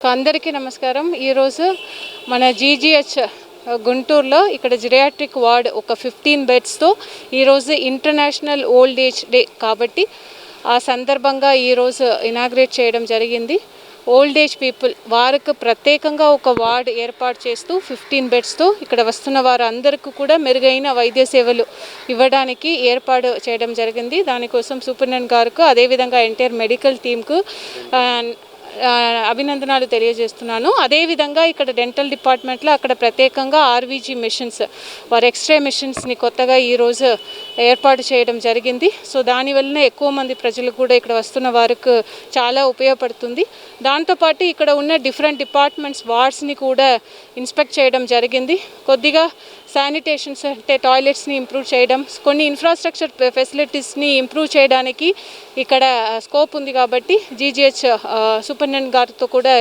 అందరికీ నమస్కారం. ఈరోజు మన జీజీహెచ్ గుంటూరులో ఇక్కడ జిరియాట్రిక్ వార్డ్ ఒక ఫిఫ్టీన్ బెడ్స్తో ఈరోజు ఇంటర్నేషనల్ ఓల్డ్ ఏజ్ డే కాబట్టి ఆ సందర్భంగా ఈరోజు ఇనాగ్రేట్ చేయడం జరిగింది. ఓల్డ్ ఏజ్ పీపుల్ వారికి ప్రత్యేకంగా ఒక వార్డ్ ఏర్పాటు చేస్తూ ఫిఫ్టీన్ బెడ్స్తో ఇక్కడ వస్తున్న వారు అందరికీ కూడా మెరుగైన వైద్య సేవలు ఇవ్వడానికి ఏర్పాటు చేయడం జరిగింది. దానికోసం సూపరింటెండెంట్ గారికి అదేవిధంగా ఎన్టీఆర్ మెడికల్ టీంకు అభినందనాలు తెలియజేస్తున్నాను. అదేవిధంగా ఇక్కడ డెంటల్ డిపార్ట్మెంట్లో అక్కడ ప్రత్యేకంగా ఆర్వీజీ మిషన్స్ వారి ఎక్స్రే మిషన్స్ని కొత్తగా ఈరోజు ఏర్పాటు చేయడం జరిగింది. సో దానివల్లనే ఎక్కువ మంది ప్రజలు కూడా ఇక్కడ వస్తున్న వారికి చాలా ఉపయోగపడుతుంది. దాంతోపాటు ఇక్కడ ఉన్న డిఫరెంట్ డిపార్ట్మెంట్స్ వార్డ్స్ని కూడా ఇన్స్పెక్ట్ చేయడం జరిగింది. కొద్దిగా శానిటేషన్స్ అంటే టాయిలెట్స్ని ఇంప్రూవ్ చేయడం కొన్ని ఇన్ఫ్రాస్ట్రక్చర్ ఫెసిలిటీస్ని ఇంప్రూవ్ చేయడానికి ఇక్కడ స్కోప్ ఉంది కాబట్టి జీజీహెచ్ సూపరింటెండెంట్ గారితో కూడా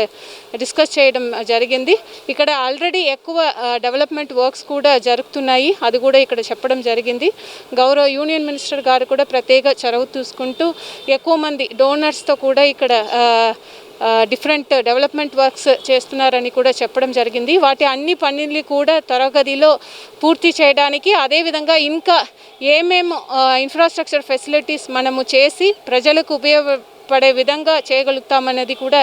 డిస్కస్ చేయడం జరిగింది. ఇక్కడ ఆల్రెడీ ఎక్కువ డెవలప్మెంట్ వర్క్స్ కూడా జరుగుతున్నాయి. అది కూడా ఇక్కడ చెప్పడం జరిగింది. గౌరవ యూనియన్ మినిస్టర్ గారు కూడా ప్రత్యేక చొరవ చూసుకుంటూ ఎక్కువ మంది డోనర్స్తో కూడా ఇక్కడ డిఫరెంట్ డెవలప్మెంట్ వర్క్స్ చేస్తున్నారని కూడా చెప్పడం జరిగింది. వాటి అన్ని పనులు కూడా త్వరగతిలో పూర్తి చేయడానికి అదేవిధంగా ఇంకా ఏమేం ఇన్ఫ్రాస్ట్రక్చర్ ఫెసిలిటీస్ మనము చేసి ప్రజలకు ఉపయోగపడే విధంగా చేయగలుగుతామన్నది కూడా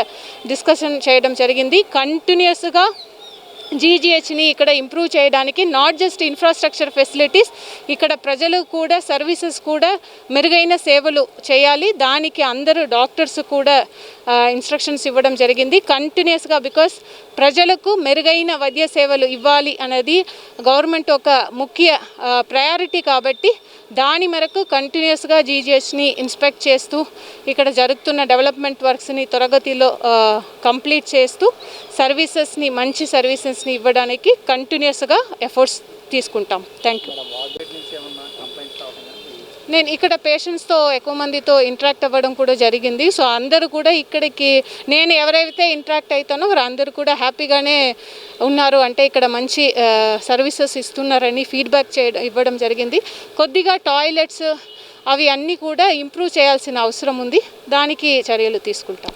డిస్కషన్ చేయడం జరిగింది. కంటిన్యూస్గా జీజీహెచ్ని ఇక్కడ ఇంప్రూవ్ చేయడానికి నాట్ జస్ట్ ఇన్ఫ్రాస్ట్రక్చర్ ఫెసిలిటీస్ ఇక్కడ ప్రజలు కూడా సర్వీసెస్ కూడా మెరుగైన సేవలు చేయాలి. దానికి అందరూ డాక్టర్స్ కూడా ఇన్స్ట్రక్షన్స్ ఇవ్వడం జరిగింది. కంటిన్యూస్గా బికాస్ ప్రజలకు మెరుగైన వైద్య సేవలు ఇవ్వాలి అనేది గవర్నమెంట్ ఒక ముఖ్య ప్రయారిటీ కాబట్టి దాని మేరకు కంటిన్యూస్గా జీజీహెచ్ని ఇన్స్పెక్ట్ చేస్తూ ఇక్కడ జరుగుతున్న డెవలప్మెంట్ వర్క్స్ని త్వరగతిలో కంప్లీట్ చేస్తూ సర్వీసెస్ని మంచి సర్వీసెస్ సర్వీసెస్ని ఇవ్వడానికి కంటిన్యూస్గా ఎఫర్ట్స్ తీసుకుంటాం. థ్యాంక్ యూ నేను ఇక్కడ పేషెంట్స్తో ఎక్కువ మందితో ఇంటరాక్ట్ అవ్వడం కూడా జరిగింది. సో అందరూ కూడా ఇక్కడికి నేను ఎవరైతే ఇంటరాక్ట్ అవుతానో వారు అందరూ కూడా హ్యాపీగానే ఉన్నారు. అంటే ఇక్కడ మంచి సర్వీసెస్ ఇస్తున్నారని ఫీడ్బ్యాక్ చేయడం ఇవ్వడం జరిగింది. కొద్దిగా టాయిలెట్స్ అవి అన్నీ కూడా ఇంప్రూవ్ చేయాల్సిన అవసరం ఉంది. దానికి చర్యలు తీసుకుంటాం.